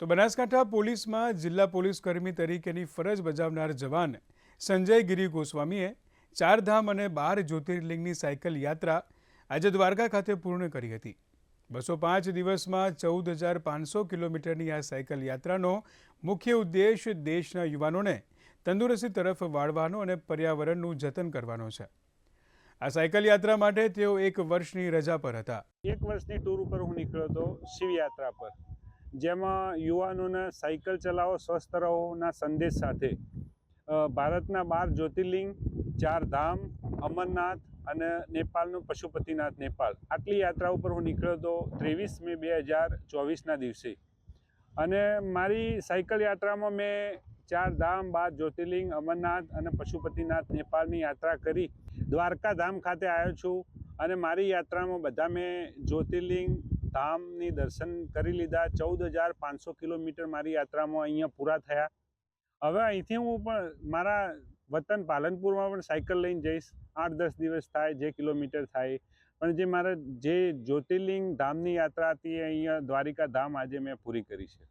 તો બનાસકાંઠા પોલીસમાં જિલ્લા પોલીસ કર્મી તરીકેની ફરજ બજાવનાર જવાન સંજય ગિરી ગોસ્વામીએ ચારધામ અને બાર જ્યોતિર્લિંગની સાયકલ યાત્રા આજે દ્વારકા ખાતે પૂર્ણ કરી હતી. બસો પાંચ દિવસમાં ચૌદ હજાર પાંચસો કિલોમીટરની આ સાયકલ યાત્રાનો મુખ્ય ઉદ્દેશ દેશના યુવાનોને તંદુરસ્તી તરફ વાળવાનો અને પર્યાવરણનું જતન કરવાનો છે. આ સાયકલ યાત્રા માટે તેઓ એક વર્ષની રજા પર હતા. એક વર્ષની ટૂર ઉપર હું નીકળ્યો હતો શિવયાત્રા પર. જેમાં યુવાનોને સાયકલ ચલાવો, સ્વસ્થ રહોના સંદેશ સાથે. ભારતના બાર જ્યોતિર્લિંગ, ચાર ધામ, અમરનાથ અને નેપાળનું પશુપતિનાથ નેપાળ. આટલી યાત્રા ઉપર હું નીકળ્યો હતો ત્રેવીસ મે બે હજાર ચોવીસના દિવસે. અને મારી સાયકલ યાત્રામાં મેં ચાર ધામ, બાર જ્યોતિર્લિંગ, અમરનાથ અને પશુપતિનાથ નેપાળની યાત્રા કરી. દ્વારકા ધામ ખાતે આવ્યો છું અને મારી યાત્રામાં બધા મેં જ્યોતિર્લિંગ ધામની દર્શન કરી લીધા. ચૌદ હજાર પાંચસો કિલોમીટર મારી યાત્રામાં અહીંયા પૂરા થયા. હવે અહીંથી હું પણ મારા વતન પાલનપુરમાં પણ સાયકલ લઈને જઈશ. આઠ દસ દિવસ થાય, જે કિલોમીટર થાય. પણ જે મારા જે જ્યોતિર્લિંગ ધામની યાત્રા હતી અહીંયા દ્વારિકા ધામ આજે મેં પૂરી કરી છે.